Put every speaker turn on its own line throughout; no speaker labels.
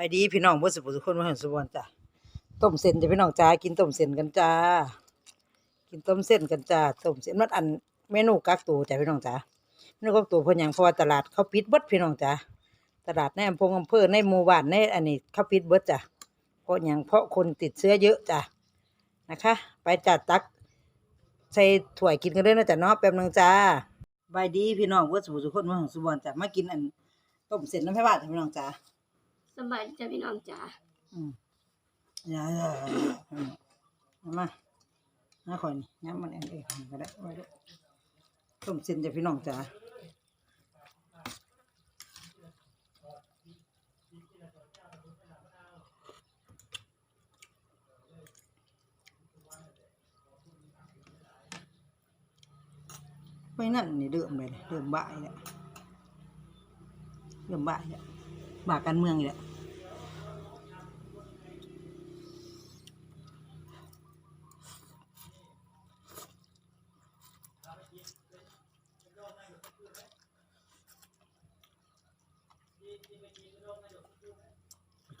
ายดีพี่น้องบ่สุขสุขคนมาหันสุวรรณจ้ะต้มเส้นจะพี่น้องจ้ากินต้มเส้นกันจ้า กินต้มเส้นกันจ้าต้มเส้นมันอันเมนูกักตัวจ้ะพี่น้องจ้าเมนูกักตัวเพิ่นหยังเพราะว่าตลาดเขาปิดเบิดพี่น้องจ้าตลาดในอำเภออำเภอในหมู่บ้านในอันนี้เขาปิดเบิดจ้ะเพราะหยังเพราะคนติดเชื้อเยอะจ้ะนะคะ ไปจัดตักใส่ถ้วยกินกันเด้อนะจ้ะเนาะแป๊บนึงจ้าบายดีพี่น้องบ่สุขสุขคนมาหันสุวรรณจ้ะมากินอันต้มเส้นน้ำให้บ้านจ้ะพี่น้องจ้า
บายดีจ้ะพี่น้องจ๋า
อืมอย่าอย่ามามาน้าข่อยนี่ย้ำมันเองเองก็ได้ไว้ด้วยต้มเส้นจ้ะพี่น้องจ๋าไม่นั่นนี่เริ่มเลยเริ่มบ่ายแล้วเริ่มบ่ายแล้วบ่าการเมืองอีกแล้ว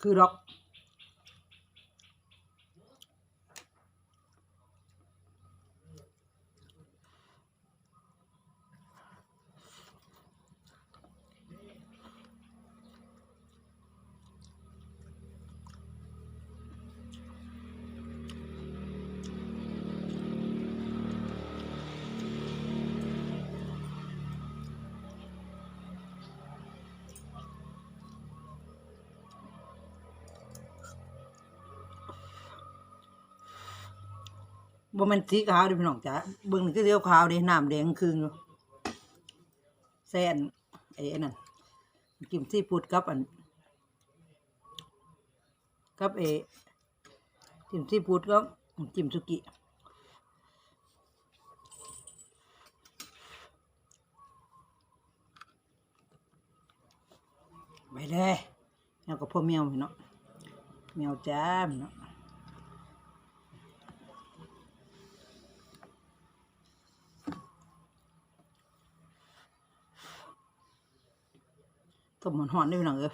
คือดอก บ่แมันสีขาวดิพี่น้องจ๋าเบิ่งนี่คือเดีขาวดิน้ำแดงคืนอยู่แซ่นไอ้อันนั่นกิมซีฟูดกับอันกับเอกิมซีฟูดกับกิมสุกิไปเลยแล้วก็พ่อแมวพี่เนาะแมวจ้าเนาะ ต้มหอนๆด้วยพี่น้องเออ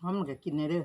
หอมมันก็กินได้เด้อ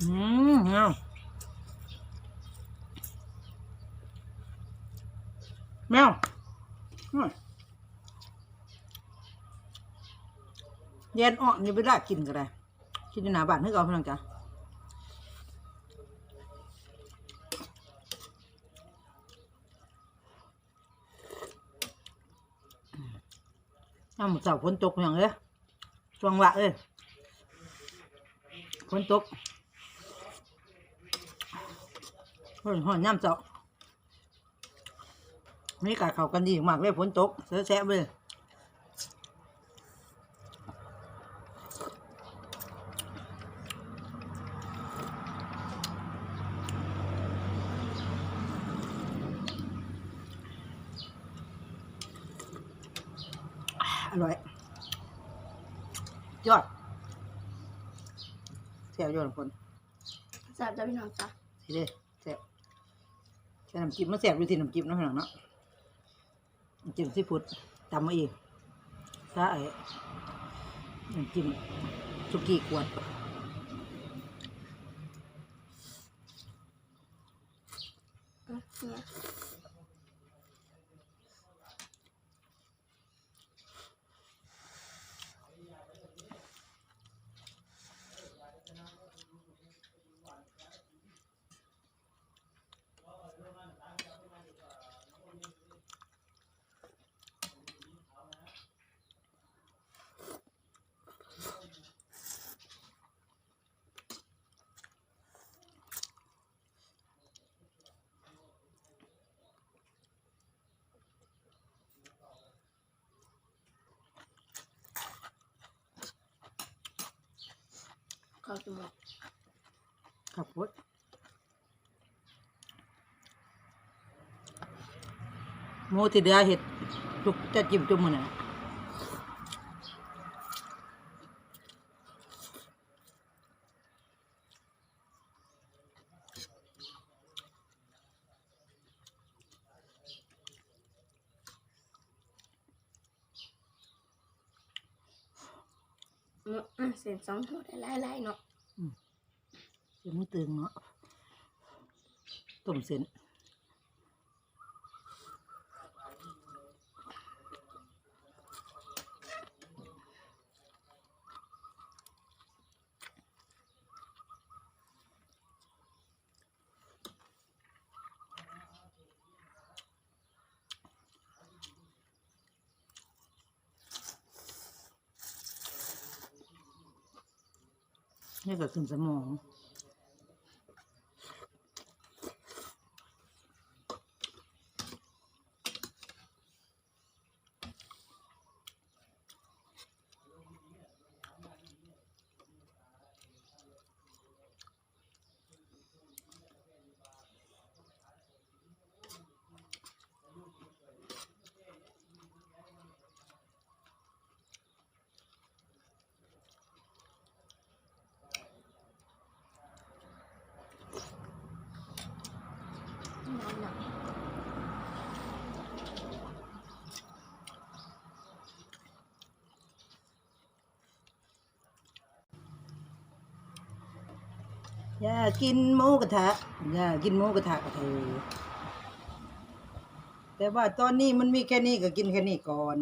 อืมเอาแมวเย็นอ่อนนี่ไปได้กินก็ได้กินในหนาบ้านให้เอาพี่น้องจ้ะน้ำหมดเสาฝนตกอย่างเอ้ยช่วงวะเอ้ยฝนตก เฮ้ยหอนย่ำเจาะนี่กาเขากันดีมากเลยฝนตกเสียแสบเลยอร่อยยอดเสียวยอดคน
แซ่บจ้ะพี่น้องจ๋า
สิเด้แแซ่บ ใส่น้ำจิ้มมาแสบดูสิน้ำจิ้มนาะพี่น้องเนาะน้ำจิ้มซีฟู้ดตำมาเองถ้าไอ้น้ำจิ้มสุกี้กว
ดเนี่ย ข้าวจมูก
ข้าวโพดหมูที่เดือเห็ดจุกจะจิ้มจุ่มมันน่ะ
เนาะอะเส้นสองหัวได้หลายๆเนาะ
เส้นมันตึงเนาะต้มเส้น นี่ก็ขึ้นสมอง อย่ากินหมูกระทะอย่ากินหมูกระทะกับเธอ แต่ว่าตอนนี้มันมีแค่นี้ก็กินแค่นี้ก่อน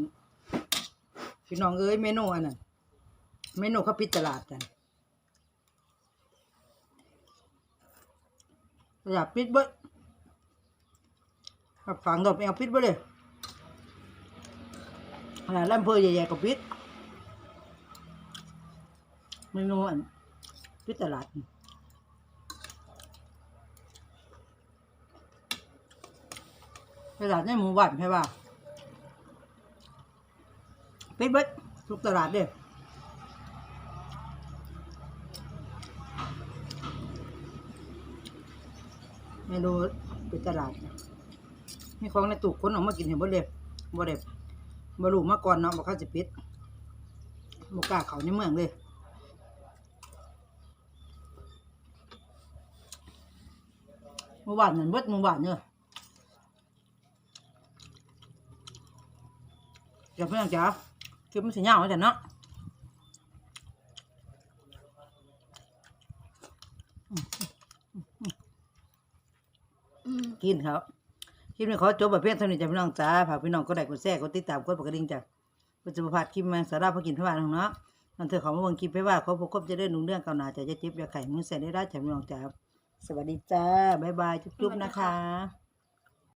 พี่น้องเอ้ยเมนูอันนั้นเมนูเขาปิดตลาดกันอยากปิดเบิดขับฝังดอกไม่เอาปิดเบิดเลยขนาดลำเพอใหญ่ๆก็ปิดเมนูอันปิดตลาด ตลาดในหมู่บ้านใช่ป่ะปิดเบิดทุกตลาดเด้อไม่รู้ปิดตลาด มีของในตู้คนออกมากินเห็นบ่เลยบ่ได้บ่รู้มาก่อนเนาะบ่เข้าสิปิดบ่กล้าเขาในเมืองเลยหมู่บ้านนั่นเบิดหมู่บ้านเด้อเดี๋ยว เพื่อนจ๋าคือมันสีเหงาแต่เนาะ
อืม
กินครับคลิปนี้ขอจบแบบเพียงเท่านี้จ้ะพี่น้องจ๋าฝากพี่น้องก็ได้กดแชร์กดติดตามกดปกกระดิ่งจ้ะเพื่อจะประพลาดคลิปแมงสาระพอกินพระบาทของเนาะนั่นเธอขอมาเบิ่งคลิปไปว่าขอพบคบจะได้หนุ่งเรื่องเก่าหนาจะจะเจ็บอย่าไข่มือใส่ได้ได้จ้ะพี่น้องจ๋าสวัสดีจ้าบ๊ายบายจุ๊บๆนะคะ